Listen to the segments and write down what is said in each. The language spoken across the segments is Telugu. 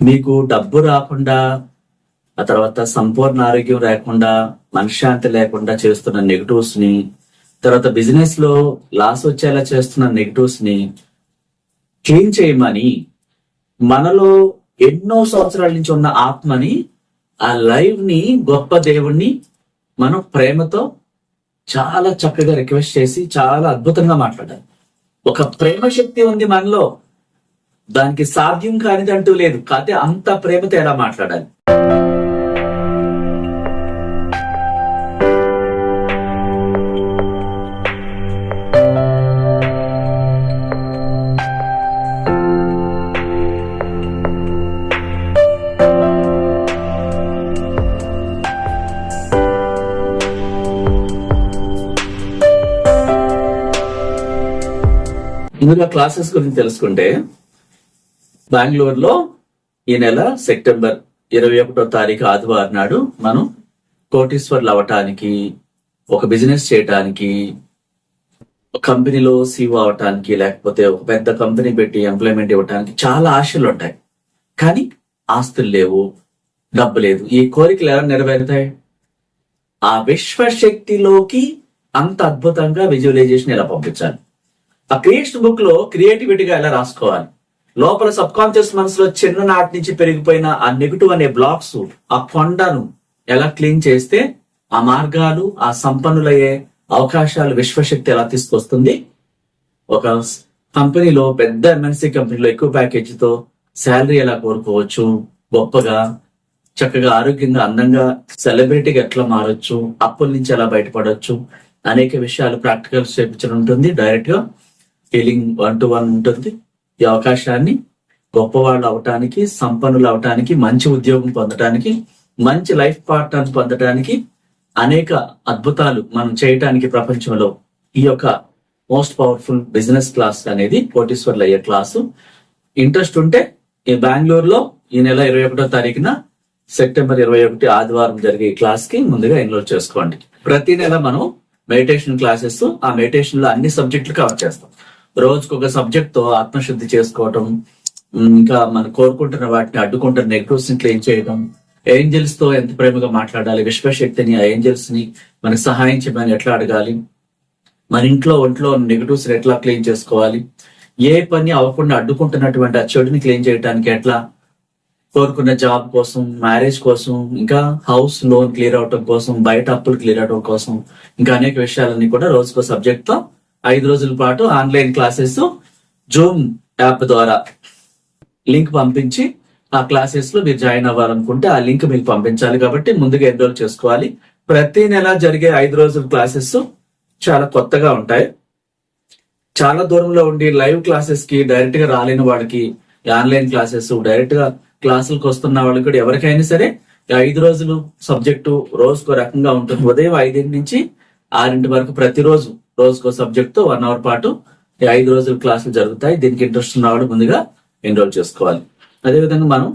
మీకు డబ్బు రాకుండా ఆ తర్వాత సంపూర్ణ ఆరోగ్యం లేకుండా మనశ్శాంతి లేకుండా చేస్తున్న నెగటివ్స్ని తర్వాత బిజినెస్లో లాస్ వచ్చేలా చేస్తున్న నెగటివ్స్ని క్లీన్ చేయమని మనలో ఎన్నో సంవత్సరాల నుంచి ఉన్న ఆత్మని ఆ లైవ్ని గొప్ప దేవుణ్ణి మనం ప్రేమతో చాలా చక్కగా రిక్వెస్ట్ చేసి చాలా అద్భుతంగా మాట్లాడాలి ఒక ప్రేమ శక్తి ఉంది మనలో. దానికి సాధ్యం కానిది అంటూ లేదు. కాకపోతే అంత ప్రేమతో ఎలా మాట్లాడాలి? ముందుగా క్లాసెస్ గురించి తెలుసుకుంటే బెంగళూరులో ఈ నెల సెప్టెంబర్ ఇరవై ఒకటో తారీఖు ఆదివారం నాడు మనం కోటీశ్వర్లు అవ్వటానికి ఒక బిజినెస్ చేయటానికి ఒక కంపెనీలో సీఓ అవటానికి లేకపోతే ఒక పెద్ద కంపెనీ పెట్టి ఎంప్లాయ్మెంట్ ఇవ్వటానికి చాలా ఆశలు ఉంటాయి. కానీ ఆస్తులు లేవు డబ్బు లేదు. ఈ కోరికలు ఎలా నెరవేరుతాయి? ఆ విశ్వశక్తిలోకి అంత అద్భుతంగా విజువలైజేషన్ ఎలా పంపించాలి? ఆ క్రియేషన్ బుక్లో క్రియేటివిటీగా ఎలా రాసుకోవాలి? లోపల సబ్ కాన్షియస్ మనసులో చిన్ననాటి నుంచి పెరిగిపోయిన ఆ నెగిటివ్ అనే బ్లాక్స్ ఆ కొండను ఎలా క్లీన్ చేస్తే ఆ మార్గాలు ఆ సంపన్నులయ్యే అవకాశాలు విశ్వశక్తి ఎలా తీసుకొస్తుంది? ఒక కంపెనీలో పెద్ద ఎంఎన్సీ కంపెనీలో ఎక్కువ ప్యాకేజీతో శాలరీ ఎలా కోరుకోవచ్చు? గొప్పగా చక్కగా ఆరోగ్యంగా అందంగా సెలబ్రిటీగా ఎట్లా మారొచ్చు? అప్పుల నుంచి ఎలా బయటపడొచ్చు? అనేక విషయాలు ప్రాక్టికల్స్ చేపించడం ఉంటుంది. డైరెక్ట్గా ఫీలింగ్ వన్ టు వన్ ఉంటుంది. ఈ అవకాశాన్ని గొప్పవాళ్ళు అవటానికి సంపన్నులు అవటానికి మంచి ఉద్యోగం పొందటానికి మంచి లైఫ్ పార్ట్నర్ పొందటానికి అనేక అద్భుతాలు మనం చేయటానికి ప్రపంచంలో ఈ యొక్క మోస్ట్ పవర్ఫుల్ బిజినెస్ క్లాస్ అనేది కోటీశ్వర్లు అయ్యే క్లాసు. ఇంట్రెస్ట్ ఉంటే ఈ బెంగళూరులో ఈ నెల ఇరవై ఒకటో తారీఖున సెప్టెంబర్ ఇరవై ఒకటి ఆదివారం జరిగే ఈ క్లాస్కి ముందుగా ఎన్రోల్ చేసుకోండి. ప్రతి నెల మనం మెడిటేషన్ క్లాసెస్ ఆ మెడిటేషన్లో అన్ని సబ్జెక్టులు కవర్ చేస్తాం. రోజుకు ఒక సబ్జెక్ట్తో ఆత్మశుద్ధి చేసుకోవటం ఇంకా మనం కోరుకుంటున్న వాటిని అడ్డుకుంటున్న నెగటివ్స్ని క్లీన్ చేయడం ఏంజల్స్తో ఎంత ప్రేమగా మాట్లాడాలి విశ్వశక్తిని ఆ ఏంజల్స్ని మనకు సహాయం చేయమని ఎట్లా అడగాలి మన ఇంట్లో ఒంట్లో నెగటివ్స్ ఎట్లా క్లీన్ చేసుకోవాలి ఏ పని అవ్వకుండా అడ్డుకుంటున్నటువంటి ఆ చెడుని క్లీన్ చేయడానికి ఎట్లా కోరుకున్న జాబ్ కోసం మ్యారేజ్ కోసం ఇంకా హౌస్ లోన్ క్లియర్ అవటం కోసం బయట అప్పులు క్లియర్ అవటం కోసం ఇంకా అనేక విషయాలన్నీ కూడా రోజుకో సబ్జెక్ట్తో ఐదు రోజుల పాటు ఆన్లైన్ క్లాసెస్ జూమ్ యాప్ ద్వారా లింక్ పంపించి ఆ క్లాసెస్లో మీరు జాయిన్ అవ్వాలనుకుంటే ఆ లింక్ మీకు పంపించాలి కాబట్టి ముందుగా ఎన్రోల్ చేసుకోవాలి. ప్రతి నెల జరిగే ఐదు రోజుల క్లాసెస్ చాలా కొత్తగా ఉంటాయి. చాలా దూరంలో ఉండి లైవ్ క్లాసెస్కి డైరెక్ట్గా రాలేని వాడికి ఆన్లైన్ క్లాసెస్ డైరెక్ట్గా క్లాసులకు వస్తున్న వాళ్ళకి కూడా ఎవరికైనా సరే ఐదు రోజులు సబ్జెక్టు రోజుకు రకంగా ఉంటుంది. ఉదయం ఐదింటి నుంచి ఆరింటి వరకు ప్రతిరోజు రోజుకో సబ్జెక్ట్తో వన్ అవర్ పాటు ఐదు రోజులు క్లాసులు జరుగుతాయి. దీనికి ఇంట్రెస్ట్ ఉన్నవాడు ముందుగా ఎన్రోల్ చేసుకోవాలి. అదేవిధంగా మనం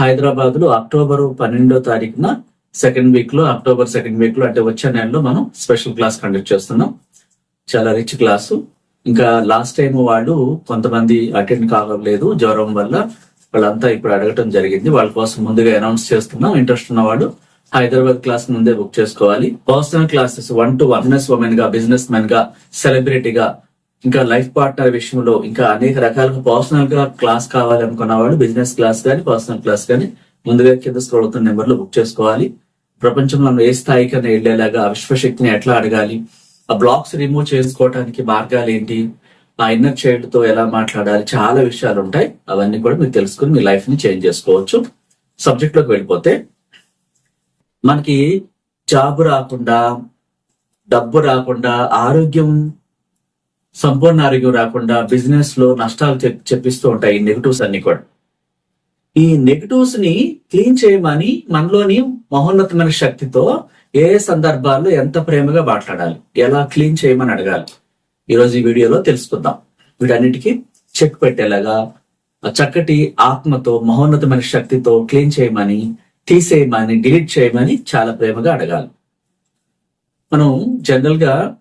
హైదరాబాద్లో అక్టోబర్ పన్నెండో తారీఖున సెకండ్ వీక్లో అక్టోబర్ సెకండ్ వీక్లో అంటే వచ్చే నెలలో మనం స్పెషల్ క్లాస్ కండక్ట్ చేస్తున్నాం. చాలా రిచ్ క్లాసు. ఇంకా లాస్ట్ టైం వాళ్ళు కొంతమంది అటెండ్ కావలేదు జ్వరం వల్ల వాళ్ళంతా ఇప్పుడు అడగటం జరిగింది. వాళ్ళ కోసం ముందుగా అనౌన్స్ చేస్తున్నాం. ఇంట్రెస్ట్ ఉన్నవాడు హైదరాబాద్ క్లాస్ ముందే బుక్ చేసుకోవాలి. Personal classes one to one business ఉమెన్గా business మెన్గా సెలబ్రిటీగా ఇంకా లైఫ్ పార్ట్నర్ విషయంలో ఇంకా అనేక రకాలుగా పర్సనల్గా క్లాస్ కావాలి అనుకున్న వాళ్ళు బిజినెస్ క్లాస్ కానీ పర్సనల్ క్లాస్ కానీ ముందుగా కింద స్క్రోల్ అవుతున్న నెంబర్లు బుక్ చేసుకోవాలి. ప్రపంచంలో మనం ఏ స్థాయికైనా వెళ్ళేలాగా విశ్వశక్తిని ఎట్లా అడగాలి? ఆ బ్లాక్స్ రిమూవ్ చేసుకోవడానికి మార్గాలు ఏంటి? ఆ ఇన్నర్ చైల్డ్తో ఎలా మాట్లాడాలి? చాలా విషయాలు ఉంటాయి. అవన్నీ కూడా మీరు తెలుసుకుని మీ లైఫ్ని చేంజ్ చేసుకోవచ్చు. సబ్జెక్ట్లోకి వెళ్ళిపోతే మనకి జాబ్ రాకుండా డబ్బు రాకుండా ఆరోగ్యం సంపూర్ణ ఆరోగ్యం రాకుండా బిజినెస్లో నష్టాలు చెప్- చెప్పిస్తూ ఉంటాయి ఈ నెగిటివ్స్ అన్ని కూడా. ఈ నెగిటివ్స్ని క్లీన్ చేయమని మనలోని మహోన్నతమైన శక్తితో ఏ సందర్భాల్లో ఎంత ప్రేమగా మాట్లాడాలి ఎలా క్లీన్ చేయమని అడగాలి. ఈరోజు ఈ వీడియోలో తెలుసుకుందాం. వీటన్నిటికీ చెక్ పెట్టేలాగా చక్కటి ఆత్మతో మహోన్నతమైన శక్తితో క్లీన్ చేయమని తీసేయమని డిలీట్ చేయమని చాలా ప్రేమగా అడగాలి. మనం జనరల్గా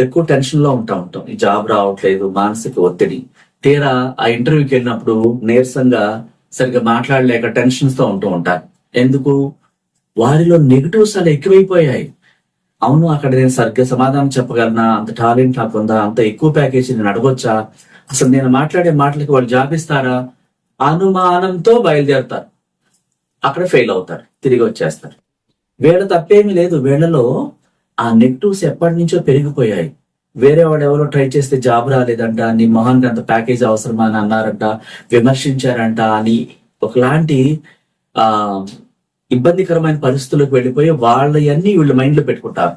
ఎక్కువ టెన్షన్లో ఉంటా ఉంటాం. ఈ జాబ్ రావట్లేదు మానసిక ఒత్తిడి. తీరా ఆ ఇంటర్వ్యూకి వెళ్ళినప్పుడు నీరసంగా సరిగ్గా మాట్లాడలేక టెన్షన్స్తో ఉంటూ ఉంటారు. ఎందుకు? వారిలో నెగిటివ్స్ అలా ఎక్కువైపోయాయి. అవును అక్కడ నేను సరిగ్గా సమాధానం చెప్పగలనా? అంత టాలెంట్ నాకు ఉందా? అంత ఎక్కువ ప్యాకేజీ నేను అడగొచ్చా? అసలు నేను మాట్లాడే మాటలకి వాళ్ళు జాబిస్తారా? అనుమానంతో బయలుదేరతారు. అక్కడ ఫెయిల్ అవుతారు తిరిగి వచ్చేస్తారు. వీళ్ళ తప్పేమీ లేదు వీళ్ళలో ఆ నెగిటివ్స్ ఎప్పటి నుంచో పెరిగిపోయాయి. వేరే వాడు ఎవరో ట్రై చేస్తే జాబ్ రాలేదంట నీ మొహానికి అంత ప్యాకేజ్ అవసరమా అని అన్నారంట విమర్శించారంట అని ఒకలాంటి ఆ ఇబ్బందికరమైన పరిస్థితులకు వెళ్ళిపోయి వాళ్ళయన్నీ వీళ్ళు మైండ్లో పెట్టుకుంటారు.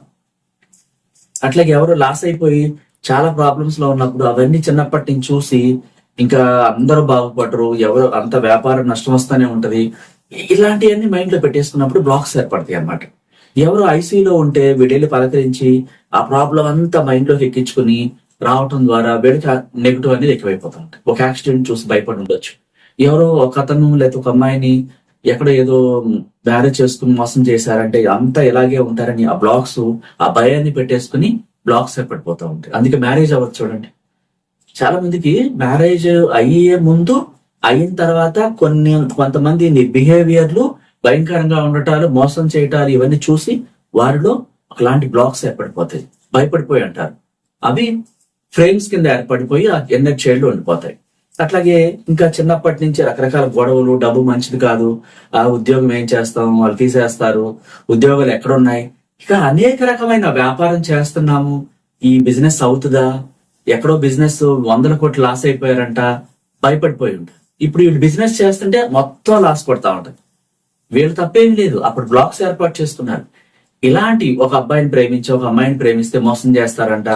అట్లాగే ఎవరు లాస్ అయిపోయి చాలా ప్రాబ్లమ్స్లో ఉన్నప్పుడు అవన్నీ చిన్నప్పటి నుంచి చూసి ఇంకా అందరూ బాగుపడరు ఎవరు అంత వ్యాపారం నష్టం వస్తూనే ఉంటది ఇలాంటివన్నీ మైండ్లో పెట్టేసుకున్నప్పుడు బ్లాక్స్ ఏర్పడతాయి అన్నమాట. ఎవరు ఐసీలో ఉంటే వీడెళ్ళి పలకరించి ఆ ప్రాబ్లం అంతా మైండ్లోకి ఎక్కించుకుని రావటం ద్వారా వీడికి నెగిటివ్ అనేది ఎక్కువైపోతుంది ఒక యాక్సిడెంట్ చూసి భయపడి ఉండొచ్చు. ఎవరో ఒక అతను లేదా ఒక అమ్మాయిని ఎక్కడో ఏదో మ్యారేజ్ చేసుకుని మోసం చేశారంటే అంతా ఇలాగే ఉంటారని ఆ బ్లాక్స్ ఆ భయాన్ని పెట్టేసుకుని బ్లాక్స్ ఏర్పడిపోతూ ఉంటాయి. అందుకే మ్యారేజ్ అవ్వచ్చు చూడండి. చాలా మందికి మ్యారేజ్ అయ్యే ముందు అయిన తర్వాత కొన్ని కొంతమంది బిహేవియర్లు భయంకరంగా ఉండటాలు మోసం చేయటాలు ఇవన్నీ చూసి వారిలో ఒకలాంటి బ్లాక్స్ ఏర్పడిపోతాయి. భయపడిపోయి అంటారు. అవి ఫ్రేమ్స్ కింద ఏర్పడిపోయి ఎన్న ఎన్నర్ చైల్డ్ ఉండిపోతాయి. అట్లాగే ఇంకా చిన్నప్పటి నుంచి రకరకాల గొడవలు డబ్బు మంచిది కాదు ఆ ఉద్యోగం ఏం చేస్తాం వాళ్ళు తీసేస్తారు ఉద్యోగాలు ఎక్కడున్నాయి. ఇక అనేక రకమైన వ్యాపారం చేస్తున్నాము. ఈ బిజినెస్ అవుతుందా? ఎక్కడో బిజినెస్ వందల కోట్లు లాస్ అయిపోయారంట. భయపడిపోయి ఉంటారు. ఇప్పుడు వీళ్ళు బిజినెస్ చేస్తుంటే మొత్తం లాస్ పడతా ఉంటారు. వీళ్ళు తప్పేం లేదు. అప్పుడు బ్లాక్స్ ఏర్పాటు చేసుకున్నారు ఇలాంటి ఒక అబ్బాయిని ప్రేమించి ఒక అమ్మాయిని ప్రేమిస్తే మోసం చేస్తారంట.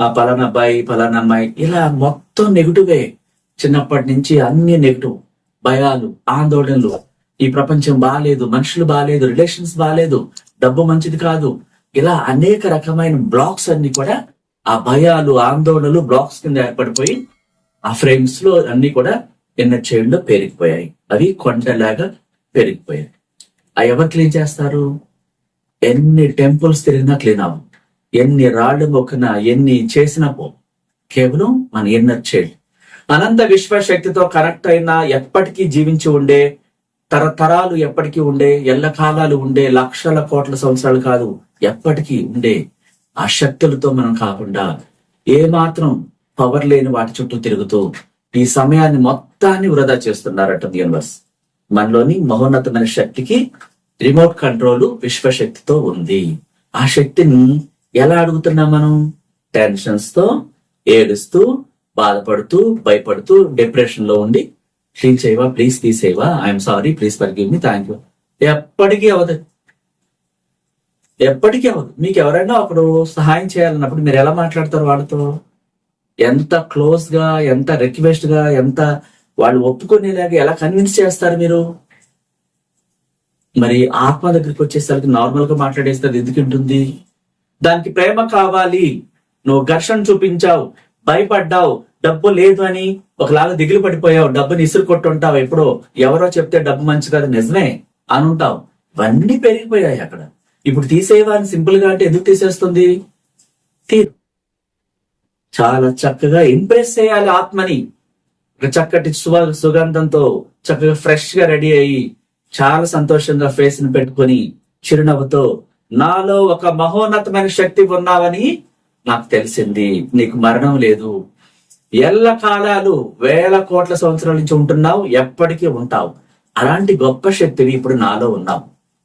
ఆ పలానా అబ్బాయి పలానా అమ్మాయి ఇలా మొత్తం నెగిటివే చిన్నప్పటి నుంచి అన్ని నెగిటివ్ భయాలు ఆందోళనలు. ఈ ప్రపంచం బాగాలేదు మనుషులు బాగాలేదు రిలేషన్స్ బాగాలేదు డబ్బు మంచిది కాదు. ఇలా అనేక రకమైన బ్లాక్స్ అన్ని కూడా ఆ భయాలు ఆందోళనలు బ్లాక్స్ కింద ఏర్పడిపోయి ఆ ఫ్రేమ్స్లో అన్ని కూడా ఎన్నర్ చేయడంలో పేరుకుపోయాయి పెరిగిపోయాయి. అవి కొండలాగా పెరిగిపోయాయి. ఆ ఎవరు క్లీన్ చేస్తారు? ఎన్ని టెంపుల్స్ తిరిగినా క్లీన్ అవ్వం ఎన్ని రాళ్ళు మొక్కినా ఎన్ని చేసినా పో కేవలం మన ఎన్నర్ చైల్డ్ అనంత విశ్వశక్తితో కరెక్ట్ అయిన ఎప్పటికీ జీవించి ఉండే తరతరాలు ఎప్పటికీ ఉండే ఎల్లకాలాలు ఉండే లక్షల కోట్ల సంవత్సరాలు కాదు ఎప్పటికీ ఉండే ఆ శక్తులతో మనం కాకుండా ఏ మాత్రం పవర్ లేని వాటి చుట్టూ తిరుగుతూ ఈ సమయాన్ని మొత్తాన్ని వృధా చేస్తున్నారట యూనివర్స్. మనలోని మహోన్నతమైన శక్తికి రిమోట్ కంట్రోల్ విశ్వశక్తితో ఉంది. ఆ శక్తిని ఎలా అడుగుతున్నాం మనం? టెన్షన్స్తో ఏడుస్తూ బాధపడుతూ భయపడుతూ డిప్రెషన్లో ఉండి క్లీన్ చేయవా please తీసేవా I'm sorry please forgive me thank you. ఎప్పటికీ అవదు ఎప్పటికీ అవదు మీకు ఎవరైనా ఒకడు సహాయం చేయాలన్నప్పుడు మీరు ఎలా మాట్లాడతారు వాళ్ళతో? ఎంత క్లోజ్గా ఎంత రిక్వెస్ట్గా ఎంత వాళ్ళు ఒప్పుకునేలాగా ఎలా కన్విన్స్ చేస్తారు మీరు? మరి ఆత్మ దగ్గరికి వచ్చేసరికి నార్మల్గా మాట్లాడేస్తారు ఎందుకు ఉంటుంది? దానికి ప్రేమ కావాలి. నువ్వు ఘర్షణ చూపించావు భయపడ్డావు డబ్బు లేదు అని ఒకలాగా దిగులు పడిపోయావు డబ్బుని ఇసురు కొట్టుంటావు ఎప్పుడో. ఎవరో చెప్తే డబ్బు మంచి కాదు నిజమే అని ఉంటావు ఇవన్నీ పెరిగిపోయాయి అక్కడ. ఇప్పుడు తీసేవా అని సింపుల్గా అంటే ఎందుకు తీసేస్తుంది? తీరు. చాలా చక్కగా ఇంప్రెస్ చేయాలి ఆత్మని. చక్కటి సువ సుగంధంతో చక్కగా ఫ్రెష్గా రెడీ అయ్యి చాలా సంతోషంగా ఫేస్ని పెట్టుకొని చిరునవ్వుతో నాలో ఒక మహోన్నతమైన శక్తి ఉన్నావని నాకు తెలిసింది. నీకు మరణం లేదు. ఎల్ల కాలాలు వేల కోట్ల సంవత్సరాల నుంచి ఉంటున్నావు ఎప్పటికీ ఉంటావు. అలాంటి గొప్ప శక్తిని ఇప్పుడు నాలో ఉన్నావు.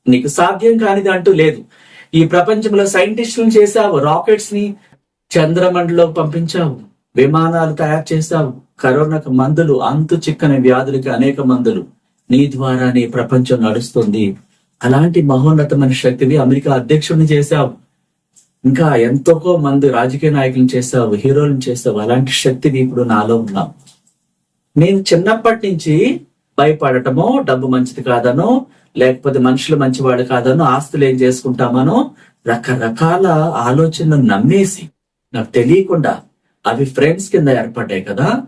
నీకు సాధ్యం కానిది అంటూ లేదు. ఈ ప్రపంచంలో సైంటిస్టులను చేశావు రాకెట్స్ని చంద్రమండలో పంపించావు విమానాలు తయారు చేశావు కరోనాకు మందులు అంతు చిక్కని వ్యాధులకి అనేక మందులు. నీ ద్వారానే ప్రపంచం నడుస్తుంది. అలాంటి మహోన్నతమైన శక్తివి అమెరికా అధ్యక్షుడిని చేశావు. ఇంకా ఎంతో మంది రాజకీయ నాయకులను చేస్తావు హీరోలను చేస్తావు అలాంటి శక్తివి ఇప్పుడు నాలో ఉన్నావు. నేను చిన్నప్పటి నుంచి భయపడటమో డబ్బు మంచిది కాదనో లేకపోతే మనుషులు మంచివాడు కాదనో ఆస్తులు ఏం చేసుకుంటామనో రకరకాల ఆలోచనలు నమ్మేసి నాకు తెలియకుండా అవి ఫ్రెండ్స్ కింద ఏర్పడ్డాయి కదా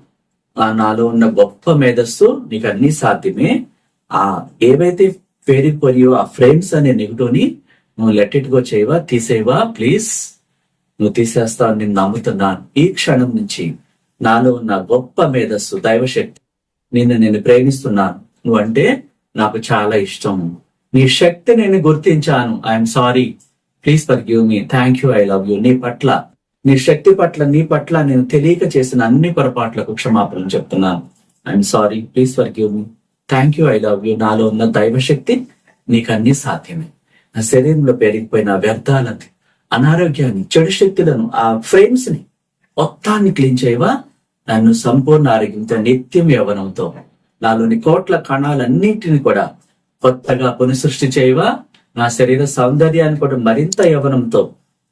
ఆ నాలో ఉన్న గొప్ప మేధస్సు నీకు అన్ని సాధ్యమే. ఆ ఏవైతే పేరిపోయో ఆ ఫ్రేమ్స్ అనే నెగిటివ్ని నువ్వు లెట్ ఇట్ గో చేయవా తీసేవా ప్లీజ్ నువ్వు తీసేస్తావు నేను నమ్ముతున్నాను. ఈ క్షణం నుంచి నాలో ఉన్న గొప్ప మేధస్సు దైవశక్తి నిన్ను నేను ప్రేమిస్తున్నాను. నువ్వంటే నాకు చాలా ఇష్టం. నీ శక్తి నేను గుర్తించాను. I'm sorry please forgive me thank you I love you నీ పట్ల నీ శక్తి పట్ల నీ పట్ల నేను తెలియక చేసిన అన్ని పొరపాట్లకు క్షమాపణ చెప్తున్నాను. I'm sorry please forgive me thank you I love you నాలో ఉన్న దైవశక్తి నీకు అన్ని సాధ్యమే. నా శరీరంలో పెరిగిపోయిన వ్యర్థాలని అనారోగ్యాన్ని చెడు శక్తులను ఆ ఫ్రేమ్స్ని మొత్తాన్ని క్లీన్ చేయవా? నన్ను సంపూర్ణ ఆరోగ్యంతో నిత్యం యవనంతో నాలోని కోట్ల కణాలన్నింటిని కూడా కొత్తగా పునఃసృష్టి చేయవా? నా శరీర సౌందర్యాన్ని కూడా మరింత యవనంతో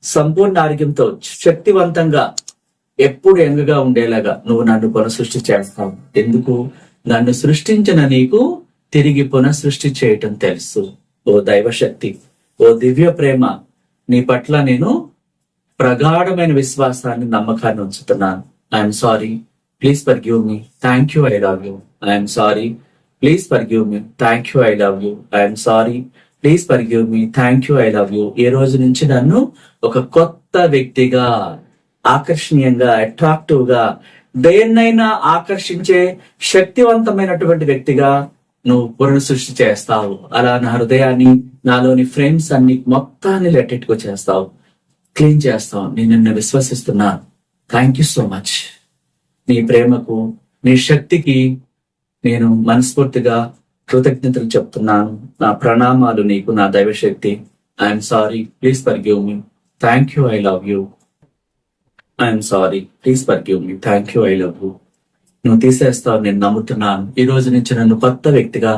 సంపూర్ణ ఆరోగ్యంతో శక్తివంతంగా ఎప్పుడు ఎంగగా ఉండేలాగా నువ్వు నన్ను పునఃసృష్టి చేస్తావు. ఎందుకు? నన్ను సృష్టించిన నీకు తిరిగి పునఃసృష్టి చేయటం తెలుసు. ఓ దైవశక్తి ఓ దివ్య ప్రేమ నీ పట్ల నేను ప్రగాఢమైన విశ్వాసాన్ని నమ్మకాన్ని ఉంచుతున్నాను. I'm sorry please forgive me thank you I love you I'm sorry please forgive me thank you I love you I'm sorry please for me thank you I love you ఈ రోజు నుంచి నన్ను ఒక కొత్త వ్యక్తిగా ఆకర్షణీయంగా అట్రాక్టివ్గా దేన్నైనా ఆకర్షించే శక్తివంతమైనటువంటి వ్యక్తిగా నువ్వు పునః సృష్టి చేస్తావు. అలా నా హృదయాన్ని నాలోని ఫ్రేమ్స్ అన్ని మొత్తాన్ని లెట్టెట్టుకు చేస్తావు. క్లీన్ చేస్తావు. నేను నిన్ను విశ్వసిస్తున్నా. థ్యాంక్ యూ సో మచ్ నీ ప్రేమకు నీ శక్తికి నేను మనస్ఫూర్తిగా కృతజ్ఞతలు చెప్తున్నాను. నా ప్రణామాలు నీకు నా దైవశక్తి. I'm sorry please forgive me thank you I love you I'm sorry please forgive me thank you I love you నువ్వు తీసేస్తావు నేను నమ్ముతున్నాను. ఈ రోజు నుంచి నన్ను కొత్త వ్యక్తిగా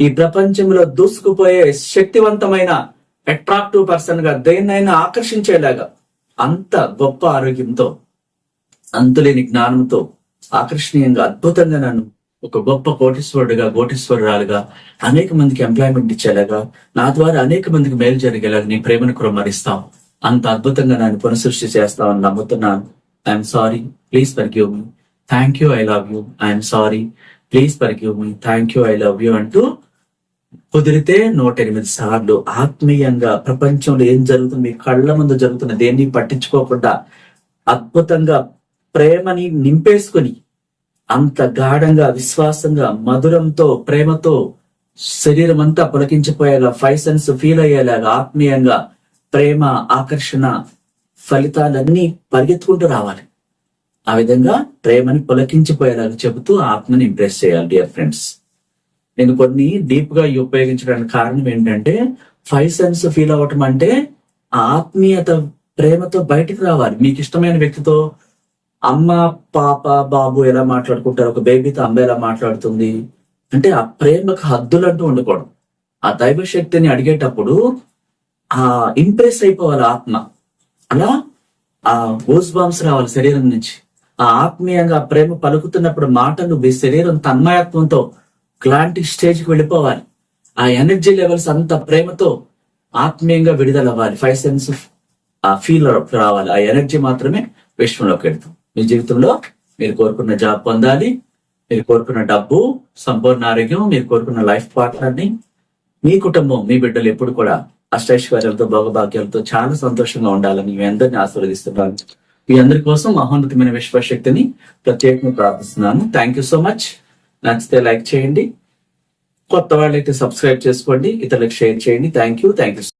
ఈ ప్రపంచంలో దూసుకుపోయే శక్తివంతమైన అట్రాక్టివ్ పర్సన్గా దేన్నైనా ఆకర్షించేలాగా అంత గొప్ప ఆరోగ్యంతో అంతులేని జ్ఞానంతో ఆకర్షణీయంగా అద్భుతంగా నన్ను ఒక గొప్ప కోటీశ్వరుడుగా కోటీశ్వరురాలుగా అనేక మందికి ఎంప్లాయ్మెంట్ ఇచ్చేలాగా నా ద్వారా అనేక మందికి మేలు జరిగేలాగా నీ ప్రేమను కురమరిస్తాం అంత అద్భుతంగా నన్ను పునఃసృష్టి చేస్తామని నమ్ముతున్నాను. I'm sorry please forgive me thank you I love you I'm sorry please forgive me thank you I love you అంటూ కుదిరితే నూట ఎనిమిది సార్లు ఆత్మీయంగా ప్రపంచంలో ఏం జరుగుతుంది? మీ కళ్ళ ముందు జరుగుతున్న దేన్ని పట్టించుకోకుండా అద్భుతంగా ప్రేమని నింపేసుకొని అంత గాఢంగా విశ్వాసంగా మధురంతో ప్రేమతో శరీరం అంతా పులకించిపోయేలా ఫైవ్ సెన్స్ ఫీల్ అయ్యేలాగా ఆత్మీయంగా ప్రేమ ఆకర్షణ ఫలితాలన్నీ పరిగెత్తుకుంటూ రావాలి. ఆ విధంగా ప్రేమని పులకించిపోయేలాగా చెబుతూ ఆత్మని ఇంప్రెస్ చేయాలి డియర్ ఫ్రెండ్స్. నేను కొన్ని డీప్గా ఉపయోగించడానికి కారణం ఏంటంటే ఫైవ్ సెన్స్ ఫీల్ అవ్వటం అంటే ఆ ఆత్మీయత ప్రేమతో బయటికి రావాలి. మీకు ఇష్టమైన వ్యక్తితో అమ్మ పాప బాబు ఎలా మాట్లాడుకుంటారు? ఒక బేబీతో అమ్మ ఎలా మాట్లాడుతుంది? అంటే ఆ ప్రేమకు హద్దులు అంటూ ఉండకూడదు. ఆ దైవ శక్తిని అడిగేటప్పుడు ఆ ఇంప్రెస్ అయిపోవాలి ఆత్మ. అలా ఆ గోస్ బాంబ్స్ రావాలి శరీరం నుంచి. ఆ ఆత్మీయంగా ప్రేమ పలుకుతున్నప్పుడు మాటలు మీ శరీరం తన్మయత్వంతో క్లాంటి స్టేజ్కి వెళ్ళిపోవాలి. ఆ ఎనర్జీ లెవెల్స్ అంత ప్రేమతో ఆత్మీయంగా విడుదలవ్వాలి. ఫైవ్ సెన్స్ ఆ ఫీల్ రావాలి. ఆ ఎనర్జీ మాత్రమే విశ్వంలోకి వెళ్తాం మీ జీవితంలో మీరు కోరుకున్న జాబ్ పొందాలి మీరు కోరుకున్న డబ్బు సంపూర్ణ ఆరోగ్యం మీరు కోరుకున్న లైఫ్ పార్ట్నర్ని మీ కుటుంబం మీ బిడ్డలు ఎప్పుడు కూడా అష్టైశ్వర్యాలతో భోగభాగ్యాలతో చాలా సంతోషంగా ఉండాలని మీ అందరిని ఆశీర్వదిస్తున్నాను. మీ అందరి కోసం మహోన్నతమైన విశ్వశక్తిని ప్రత్యేకంగా ప్రార్థిస్తున్నాను. థ్యాంక్ యూ సో మచ్ నచ్చితే లైక్ చేయండి. కొత్త వాళ్ళైతే సబ్స్క్రైబ్ చేసుకోండి. ఇతరులకు షేర్ చేయండి. Thank you thank you